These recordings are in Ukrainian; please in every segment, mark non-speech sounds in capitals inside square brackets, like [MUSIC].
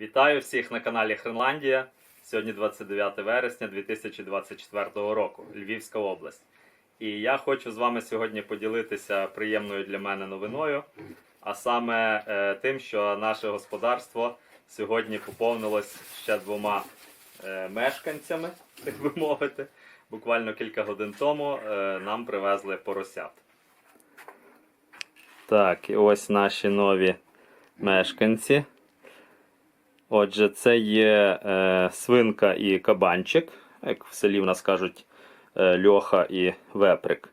Вітаю всіх на каналі Хренландія. Сьогодні 29 вересня 2024 року, Львівська область. І я хочу з вами сьогодні поділитися приємною для мене новиною, а саме е, тим, що наше господарство сьогодні поповнилось ще двома е, мешканцями, [LAUGHS] так би мовити. Буквально кілька годин тому е, нам привезли поросят. Так, і ось наші нові мешканці. Отже, це є е, свинка і кабанчик, як в селі в нас кажуть е, льоха і веприк.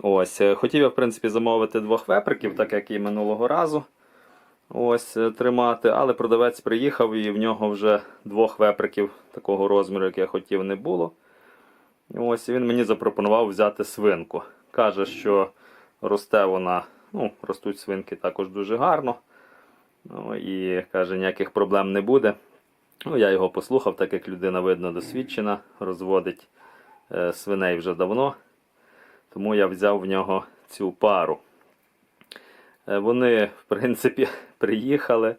Ось, е, хотів я, в принципі, замовити двох веприків, так як і минулого разу. Ось, е, тримати, але продавець приїхав і в нього вже двох веприків такого розміру, як я хотів, не було. Ось, він мені запропонував взяти свинку. Каже, що росте вона, ну, ростуть свинки також дуже гарно. Ну, і каже, ніяких проблем не буде. Ну, я його послухав, так як людина видно досвідчена, розводить е, свиней вже давно. Тому я взяв в нього цю пару. Е, вони, в принципі, [LAUGHS] приїхали,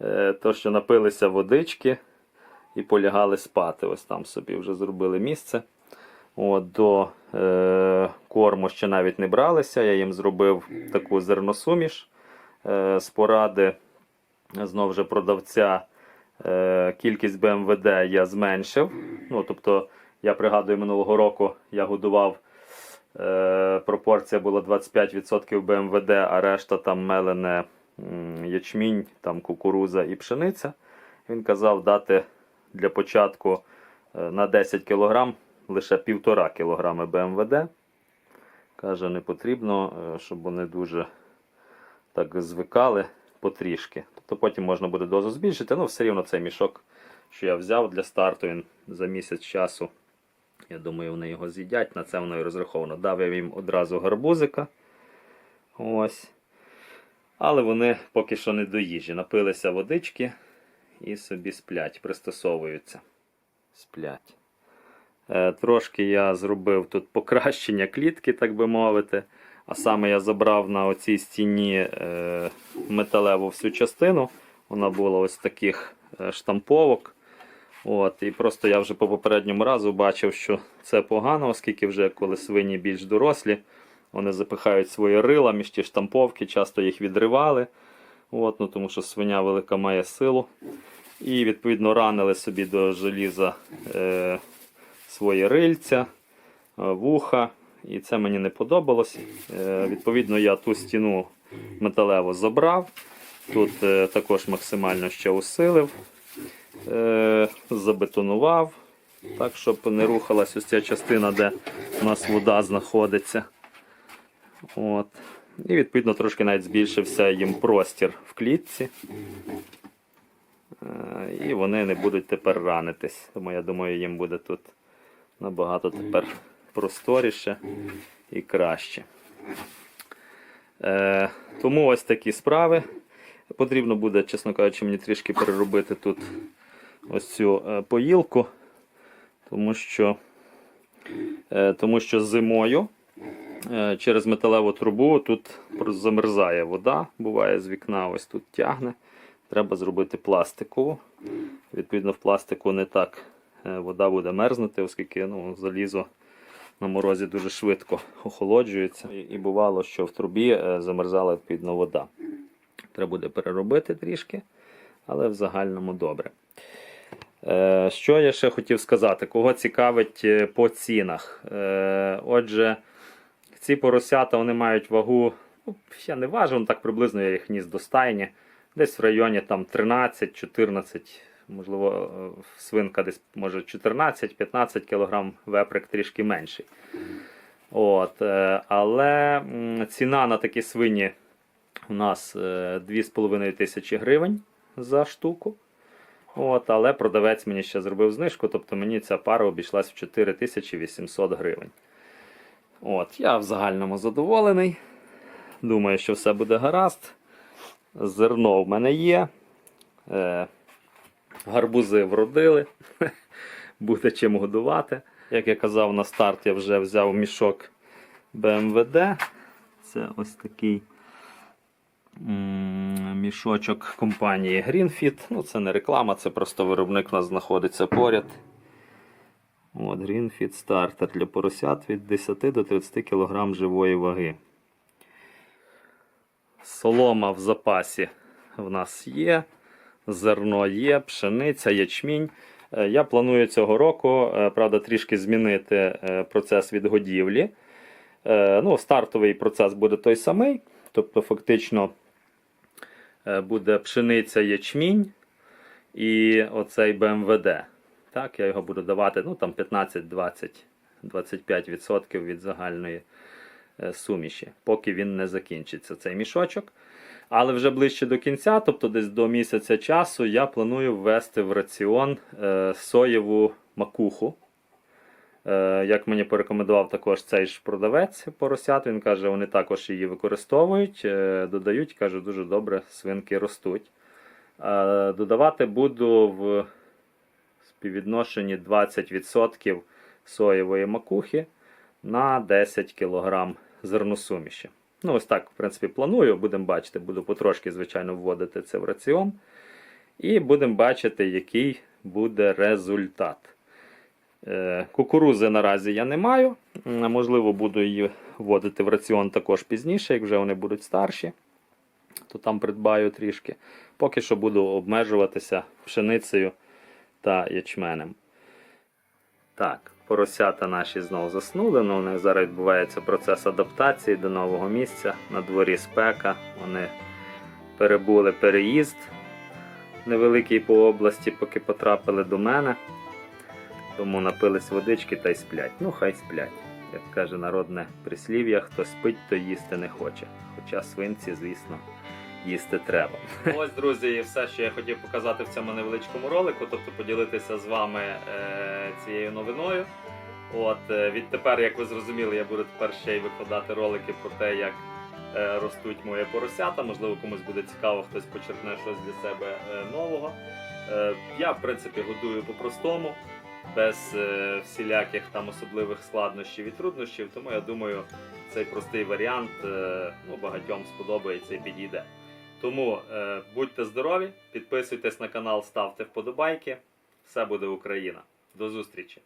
е, то що напилися водички і полягали спати. Ось там собі вже зробили місце. От, До е, корму ще навіть не бралися. Я їм зробив таку зерносуміш е, з поради знову ж продавця. Е, кількість БМВД я зменшив. Ну, тобто, я пригадую, минулого року я годував. Е, пропорція була 25% БМВД, а решта там мелене ячмінь, там кукуруза і пшениця. Він казав дати для початку е, на 10 кг лише 1,5 кг БМВД. Каже, не потрібно, щоб вони дуже так звикали потрішки. Тобто потім можна буде дозу збільшити. Ну, все рівно цей мішок, що я взяв для старту, він за місяць часу. Я думаю, вони його з'їдять, на це воно і розраховано. Дав я їм одразу гарбузика. Ось. Але вони поки що не до їжі. Напилися водички і собі сплять, пристосовуються. Сплять. Е, трошки я зробив тут покращення клітки, так би мовити. А саме я забрав на оцій стіні е, металеву всю частину. Вона була ось таких е, штамповок. От, І просто я вже по попередньому разу бачив, що це погано, оскільки вже коли свині більш дорослі, вони запихають свої рила між ті штамповки, часто їх відривали. От, ну, Тому що свиня велика має силу. І відповідно ранили собі до желіза е, свої рильця, е, вуха. І це мені не подобалось. Е, відповідно, я ту стіну металеву забрав. Тут е, також максимально ще усилив, е, забетонував, так, щоб не рухалась ось ця частина, де у нас вода знаходиться. От. І відповідно трошки навіть збільшився їм простір в клітці. І вони не будуть тепер ранитись. Тому я думаю, їм буде тут набагато тепер просторіше і краще. Е, тому ось такі справи. Потрібно буде, чесно кажучи, мені трішки переробити тут ось цю е, поїлку, тому що, е, тому що зимою е, через металеву трубу тут замерзає вода, буває з вікна, ось тут тягне. Треба зробити пластикову. Відповідно, в пластику не так е, вода буде мерзнути, оскільки ну, залізо на морозі дуже швидко охолоджується. І, бувало, що в трубі е, замерзала відповідно вода. Треба буде переробити трішки, але в загальному добре. Е, що я ще хотів сказати? Кого цікавить е, по цінах? Отже, ці поросята вони мають вагу, ну, я не важу, ну, так приблизно я їх ніс до стайні. Десь в районі там 13-14, можливо, е, свинка десь може 14-15 кг, веприк трішки менший. От, е, але ціна на такі свині у нас е, 2,5 тисячі гривень за штуку. От, але продавець мені ще зробив знижку, тобто мені ця пара обійшлась в 4800 гривень. От, я в загальному задоволений. Думаю, що все буде гаразд. Зерно в мене є. Гарбузи вродили. [LAUGHS] Буде чим годувати. Як я казав на старт, я вже взяв мішок БМВД. Це ось такий мішочок компанії Greenfit. Ну, це не реклама, це просто виробник у нас знаходиться поряд. От, Greenfit стартер для поросят від 10 до 30 кг живої ваги. Солома в запасі в нас є. Зерно є, пшениця, ячмінь. Е, Я планую цього року, е, правда, трішки змінити е, процес відгодівлі. Ну, стартовий процес буде той самий. Тобто, фактично буде пшениця, ячмінь і оцей БМВД. Так, я його буду давати ну, там 15, 20, 25% від загальної суміші, поки він не закінчиться цей мішочок. Але вже ближче до кінця, тобто десь до місяця часу, я планую ввести в раціон е, соєву макуху. Е, як мені порекомендував також цей ж продавець поросят, він каже, вони також її використовують, е, додають, каже, дуже добре свинки ростуть. Додавати буду в співвідношенні 20% соєвої макухи на 10 кг зерносуміші. Ну, ось так, в принципі, планую. Будемо бачити, буду потрошки, звичайно, вводити це в раціон. І будемо бачити, який буде результат. Е, Кукурузи наразі я не маю. Можливо, буду її вводити в раціон також пізніше, як вже вони будуть старші, то там придбаю трішки. Поки що буду обмежуватися пшеницею та ячменем. Так, поросята наші знову заснули. Ну, у них зараз відбувається процес адаптації до нового місця. На дворі спека. Вони перебули переїзд невеликий по області, поки потрапили до мене. Тому напились водички та й сплять. Ну, хай сплять. Як каже народне прислів'я, хто спить, то їсти не хоче. Хоча свинці, звісно, їсти треба. [LAUGHS] Ось, друзі, і все, що я хотів показати в цьому невеличкому ролику, тобто поділитися з вами е, цією новиною. От е, відтепер, як ви зрозуміли, я буду тепер ще й викладати ролики про те, як е, ростуть мої поросята. Можливо, комусь буде цікаво, хтось почерпне щось для себе е, нового. Е, я, в принципі, годую по-простому, без е, всіляких там особливих складнощів і труднощів. Тому я думаю, цей простий варіант е, ну, багатьом сподобається і підійде. Тому е, будьте здорові, підписуйтесь на канал, ставте вподобайки. Все буде Україна. До зустрічі!